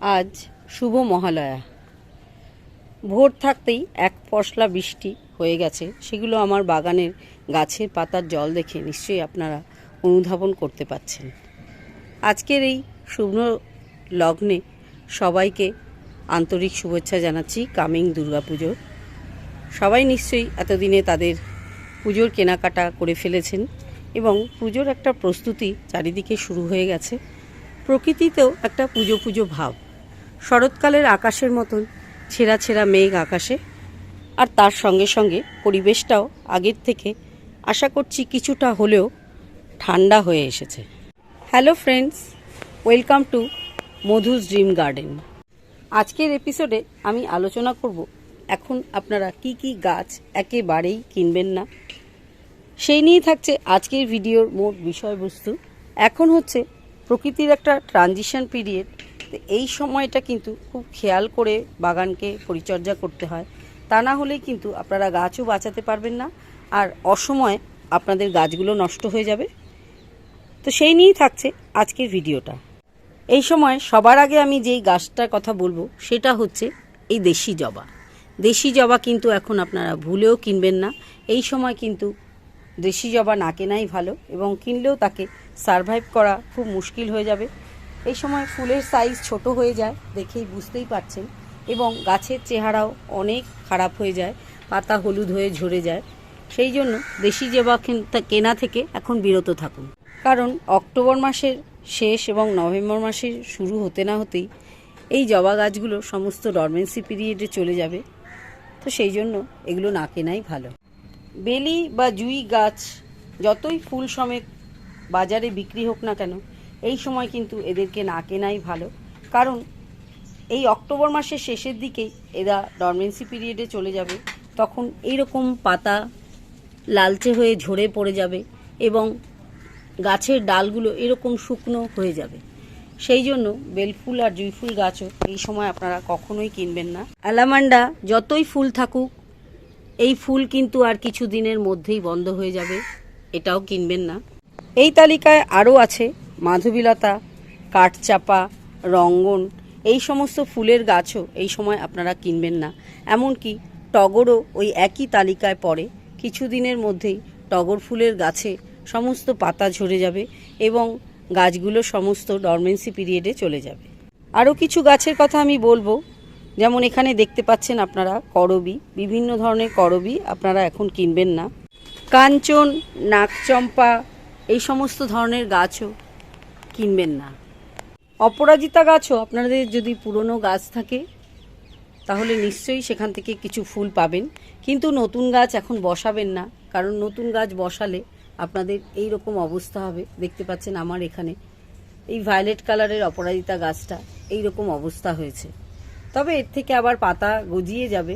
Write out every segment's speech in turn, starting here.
আজ শুভ মহালয়া। ভোর থাকতেই এক পশলা বৃষ্টি হয়ে গেছে। সেগুলো আমার বাগানের গাছের পাতার জল দেখে নিশ্চয়ই আপনারা অনুধাবন করতে পাচ্ছেন আজকের এই শুভ লগ্নে সবাইকে আন্তরিক শুভেচ্ছা জানাচ্ছি কামিং দুর্গা দুর্গাপুজোর। সবাই নিশ্চয়ই এতদিনে তাদের পুজোর কেনাকাটা করে ফেলেছেন এবং পুজোর একটা প্রস্তুতি চারিদিকে শুরু হয়ে গেছে। প্রকৃতিতেও একটা পুজো পুজো ভাব। শরৎকালের আকাশের মতন ছেঁড়া ছেঁড়া মেঘ আকাশে। আর তার সঙ্গে সঙ্গে পরিবেশটাও আগের থেকে আশা করছি কিছুটা হলেও ঠান্ডা হয়ে এসেছে। Hello friends, welcome to Madhu's dream garden. আজকের এপিসোডে আমি আলোচনা করব, এখন আপনারা কি কি গাছ একেবারেই কিনবেন না? সেই নিয়ে থাকছে আজকের ভিডিওর মোট বিষয়বস্তু। এখন হচ্ছে প্রকৃতির একটা ট্রানজিশন পিরিয়ড এই সময়টা কিন্তু খুব খেয়াল করে বাগানকে পরিচর্যা করতে হয়। তা না হলে কিন্তু আপনারা গাছও বাঁচাতে পারবেন না। আর অসময়ে আপনাদের গাছগুলো নষ্ট হয়ে যাবে। তো সেই নিয়েই থাকছে আজকের ভিডিওটা। এই সময় সবার আগে আমি যেই গাছটার কথা বলব, সেটা হচ্ছে এই দেশি জবা। দেশি জবা কিন্তু এখন আপনারা ভুলেও কিনবেন না। এই সময় কিন্তু দেশি জবা না কেনাই ভালো এবং কিনলেও তাকে সারভাইভ করা খুব মুশকিল হয়ে যাবে। এই সময় ফুলের সাইজ ছোট হয়ে যায় দেখেই বুঝতেই পারছেন এবং গাছের চেহারাও অনেক খারাপ হয়ে যায়, পাতা হলুদ হয়ে ঝরে যায়। সেই জন্য দেশি জবা কেন- থেকে এখন বিরত থাকুন। কারণ অক্টোবর মাসের শেষ এবং নভেম্বর মাসের শুরু হতে না হতেই এই জবা গাছগুলো সমস্ত ডরমেন্সি পিরিয়ডে চলে যাবে। তো সেই জন্য এগুলো না কেনাই ভালো। বেলি বা জুই গাছ যতই ফুল সমেত বাজারে বিক্রি হোক না কেন এই সময় কিন্তু এদেরকে না কেনাই ভালো। কারণ এই অক্টোবর মাসের শেষের দিকেই এরা ডরমেন্সি পিরিয়ডে চলে যাবে। তখন এইরকম পাতা লালচে হয়ে ঝরে পড়ে যাবে এবং গাছের ডালগুলো এরকম শুকনো হয়ে যাবে। সেই জন্য বেলফুল আর জুঁইফুল গাছও এই সময় আপনারা কখনোই কিনবেন না। অ্যালামান্ডা যতই ফুল থাকুক, এই ফুল কিন্তু আর কিছু দিনের মধ্যেই বন্ধ হয়ে যাবে, এটাও কিনবেন না। এই তালিকায় আরও আছে মাধবীলতা, কাঠচাপা, রঙ্গন, এই সমস্ত ফুলের গাছও এই সময় আপনারা কিনবেন না। এমনকি টগরও ওই একই তালিকায় পড়ে কিছু দিনের মধ্যেই টগর ফুলের গাছে সমস্ত পাতা ঝরে যাবে এবং গাছগুলো সমস্ত ডরমেন্সি পিরিয়ডে চলে যাবে। আরও কিছু গাছের কথা আমি বলব, যেমন এখানে দেখতে পাচ্ছেন আপনারা করবি, বিভিন্ন ধরনের করবি আপনারা এখন কিনবেন না। কাঞ্চন নাকচম্পা এই সমস্ত ধরনের গাছও কিনবেন না। অপরাজিতা গাছও আপনাদের যদি পুরনো গাছ থাকে, তাহলে নিশ্চয়ই সেখান থেকে কিছু ফুল পাবেন। কিন্তু নতুন গাছ এখন বসাবেন না, কারণ নতুন গাছ বসালে আপনাদের এই রকম অবস্থা হবে। দেখতে পাচ্ছেন আমার এখানে এই ভায়োলেট কালারের অপরাজিতা গাছটা এই রকম অবস্থা হয়েছে। তবে এর থেকে আবার পাতা গজিয়ে যাবে,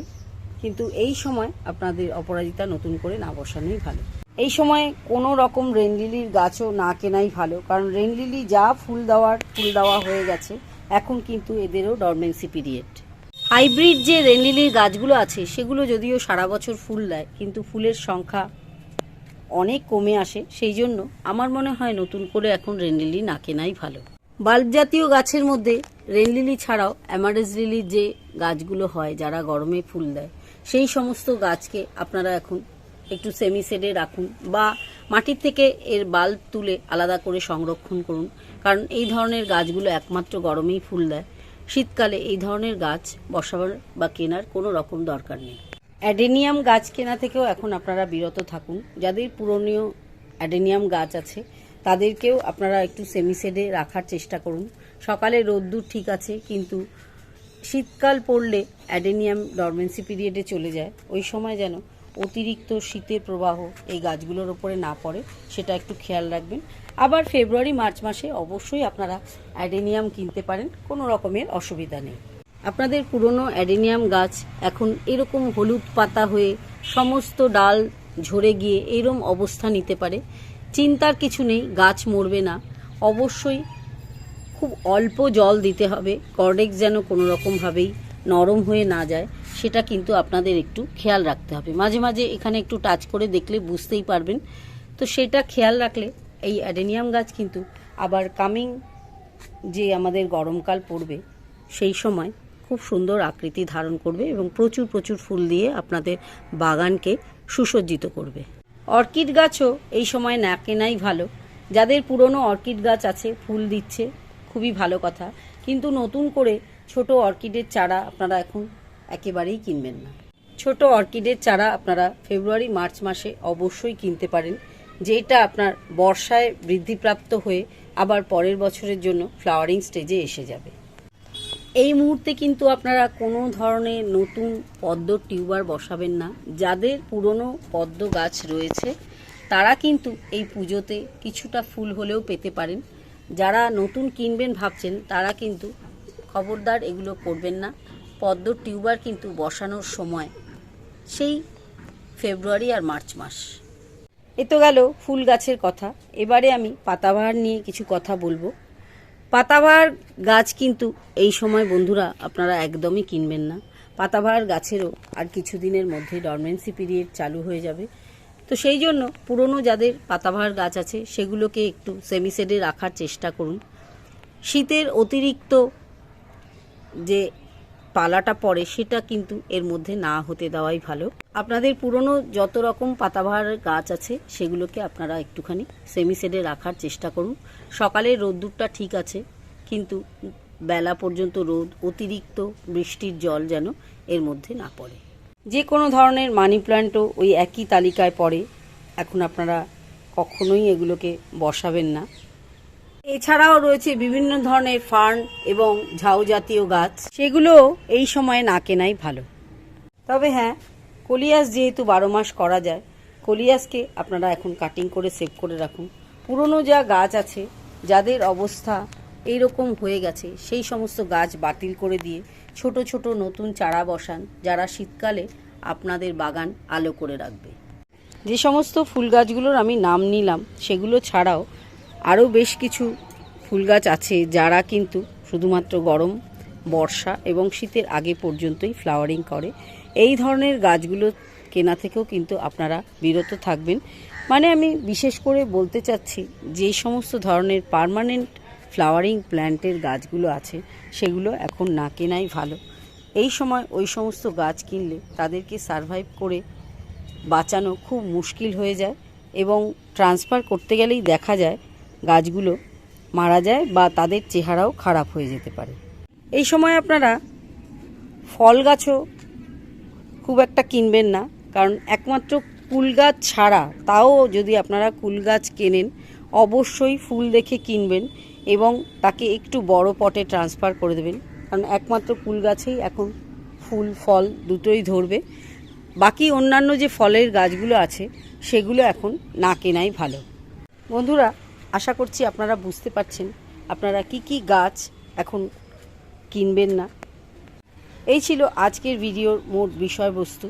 কিন্তু এই সময় আপনাদের অপরাজিতা নতুন করে না বসানোই ভালো। এই সময় কোনো রকম রেনলিলির গাছও না কেনাই ভালো, কারণ রেনলিলি যা ফুল দেওয়ার, ফুল দেওয়া হয়ে গেছে, এখন কিন্তু এদেরও ডরমেন্সি পিরিয়ড হাইব্রিড যে রেনলিলির গাছগুলো আছে, সেগুলো যদিও সারা বছর ফুল দেয়, কিন্তু ফুলের সংখ্যা অনেক কমে আসে, সেই জন্য আমার মনে হয় নতুন করে এখন রেনলিলি না কেনাই ভালো। বাল্ব জাতীয় গাছের মধ্যে রেনলিলি ছাড়াও অ্যামারেজ লিলির যে গাছগুলো হয়, যারা গরমে ফুল দেয়, সেই সমস্ত গাছকে আপনারা এখন একটু সেমি সেডে রাখুন বা মাটির থেকে এর বাল্ব তুলে আলাদা করে সংরক্ষণ করুন। কারণ এই ধরনের গাছগুলো একমাত্র গরমেই ফুল দেয়। শীতকালে এই ধরনের গাছ বসাবার বা কেনার কোনো রকম দরকার নেই। অ্যাডেনিয়াম গাছ কেনা থেকেও এখন আপনারা বিরত থাকুন। যাদের পুরনীয় অ্যাডেনিয়াম গাছ আছে, তাদেরকেও আপনারা একটু সেমি সেমিসেডে রাখার চেষ্টা করুন। সকালে রোদ্দুর ঠিক আছে, কিন্তু শীতকাল পড়লে অ্যাডেনিয়াম ডরমেন্সি পিরিয়ডে চলে যায়। ওই সময় যেন অতিরিক্ত শীতের প্রবাহ এই গাছগুলোর ওপরে না পড়ে, সেটা একটু খেয়াল রাখবেন। আবার ফেব্রুয়ারি, মার্চ মাসে অবশ্যই আপনারা অ্যাডেনিয়াম কিনতে পারেন, কোনো রকমের অসুবিধা নেই। আপনাদের পুরনো অ্যাডেনিয়াম গাছ এখন এরকম হলুদ পাতা হয়ে সমস্ত ডাল ঝরে গিয়ে এরম অবস্থা নিতে পারে। চিন্তার কিছু নেই, গাছ মরবে না। অবশ্যই খুব অল্প জল দিতে হবে, কর্ডেক্স যেন কোনো রকমভাবেই নরম হয়ে না যায়। সেটা কিন্তু আপনাদের একটু খেয়াল রাখতে হবে। মাঝে মাঝে এখানে একটু টাচ করে দেখলে বুঝতেই পারবেন। তো সেটা খেয়াল রাখলে এই অ্যাডেনিয়াম গাছ কিন্তু আবার কামিং যে আমাদের গরমকাল পড়বে, সেই সময় খুব সুন্দর আকৃতি ধারণ করবে এবং প্রচুর প্রচুর ফুল দিয়ে আপনাদের বাগানকে সুসজ্জিত করবে। অর্কিড গাছও এই সময় না কেনাই ভালো। যাদের পুরনো অর্কিড গাছ আছে, ফুল দিচ্ছে, খুবই ভালো কথা। কিন্তু নতুন করে ছোট অর্কিডের চারা আপনারা এখন একেবারেই কিনবেন না। ছোট অর্কিডের চারা আপনারা ফেব্রুয়ারি, মার্চ মাসে অবশ্যই কিনতে পারেন, যেটা আপনার বর্ষায় বৃদ্ধিপ্রাপ্ত হয়ে আবার পরের বছরের জন্য ফ্লাওয়ারিং স্টেজে এসে যাবে। এই মুহূর্তে কিন্তু আপনারা কোনো ধরনের নতুন পদ্ম টিউবার বসাবেন না। যাদের পুরনো পদ্ম গাছ রয়েছে, তারা কিন্তু এই পুজোতে কিছুটা ফুল হলেও পেতে পারেন। যারা নতুন কিনবেন ভাবছেন, তারা কিন্তু খবরদার এগুলো করবেন না। পদ্ম টিউবার কিন্তু বসানোর সময়, সেই ফেব্রুয়ারি আর মার্চ মাস। এ তো গেল ফুল গাছের কথা। এবারে আমি পাতাবাহার নিয়ে কিছু কথা বলব। পাতাবাহার গাছ কিন্তু এই সময় বন্ধুরা আপনারা একদমই কিনবেন না। পাতাবাহার গাছেরও আর কিছুদিনের মধ্যে ডরমেন্সি পিরিয়ড চালু হয়ে যাবে। তো সেই জন্য পুরনো যাদের পাতাবাহার গাছ আছে, সেগুলোকে একটু সেমিসেডে রাখার চেষ্টা করুন। শীতের অতিরিক্ত যে পালাটা পড়ে সেটা কিন্তু এর মধ্যে না হতে দেওয়াই ভালো। আপনাদের পুরনো যত রকম পাতাবাহার গাছ আছে, সেগুলোকে আপনারা একটুখানি সেমিসেডে রাখার চেষ্টা করুন। সকালের রোদ্দুরটা ঠিক আছে, কিন্তু বেলা পর্যন্ত রোদ, অতিরিক্ত বৃষ্টির জল যেন এর মধ্যে না পড়ে। যে কোনো ধরনের মানি প্ল্যান্টও ওই একই তালিকায় পড়ে। এখন আপনারা কখনোই এগুলোকে বসাবেন না। এছাড়াও রয়েছে বিভিন্ন ধরনের ফার্ন এবং ঝাউ জাতীয় গাছ। সেগুলো এই সময়ে না কেনাই ভালো। তবে হ্যাঁ কলিয়াস যেহেতু বারো মাস করা যায়, কলিয়াসকে আপনারা এখন কাটিং করে সেভ করে রাখুন। পুরনো যা গাছ আছে, যাদের অবস্থা এইরকম হয়ে গেছে, সেই সমস্ত গাছ বাতিল করে দিয়ে ছোট ছোট নতুন চারা বসান, যারা শীতকালে আপনাদের বাগান আলো করে রাখবে। যে সমস্ত ফুল গাছগুলোর আমি নাম নিলাম, সেগুলো ছাড়াও আরও বেশ কিছু ফুল গাছ আছে যারা কিন্তু শুধুমাত্র গরম, বর্ষা এবং শীতের আগে পর্যন্তই ফ্লাওয়ারিং করে। এই ধরনের গাছগুলো কেনা থেকেও কিন্তু আপনারা বিরত থাকবেন। মানে আমি বিশেষ করে বলতে চাচ্ছি, যে সমস্ত ধরনের পার্মানেন্ট ফ্লাওয়ারিং প্ল্যান্টের গাছগুলো আছে, সেগুলো এখন না কেনাই ভালো। এই সময় ওই সমস্ত গাছ কিনলে তাদেরকে সারভাইভ করে বাঁচানো খুব মুশকিল হয়ে যায় এবং ট্রান্সফার করতে গেলেই দেখা যায় গাছগুলো মারা যায় বা তাদের চেহারাও খারাপ হয়ে যেতে পারে। এই সময় আপনারা ফল গাছও খুব একটা কিনবেন না, কারণ একমাত্র কুল গাছ ছাড়া, তাও যদি আপনারা কুল গাছ কেনেন, অবশ্যই ফুল দেখে কিনবেন এবং তাকে একটু বড় পটে ট্রান্সফার করে দেবেন। কারণ একমাত্র কুল গাছেই এখন ফুল, ফল দুটোই ধরবে। বাকি অন্যান্য যে ফলের গাছগুলো আছে, সেগুলো এখন না কেনাই ভালো। বন্ধুরা আশা করছি আপনারা বুঝতে পারছেন। আপনারা কি কি গাছ এখন কিনবেন না? এই ছিল আজকের ভিডিওর মোট বিষয়বস্তু।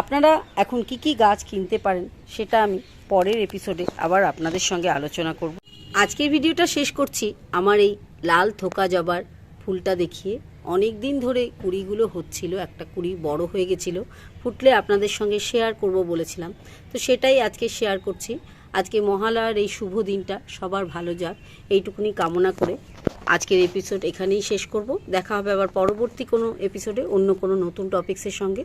আপনারা এখন কি কি গাছ কিনতে পারেন সেটা আমি পরের এপিসোডে আবার আপনাদের সঙ্গে আলোচনা করব। আজকের ভিডিওটা শেষ করছি আমার এই লাল থোকা জবার ফুলটা দেখিয়ে। অনেক দিন ধরে কুড়িগুলো হচ্ছিল, একটা কুড়ি বড় হয়ে গেছিল। ফুটলে আপনাদের সঙ্গে শেয়ার করব বলেছিলাম। তো সেটাই আজকে শেয়ার করছি। আজকে মহালয়ার এই শুভ দিনটা সবার ভালো যাক। এইটুকুনি কামনা করে আজকের এপিসোড এখানেই শেষ করব। দেখা হবে আবার পরবর্তী কোনো এপিসোডে অন্য কোনো নতুন টপিক্সের সঙ্গে।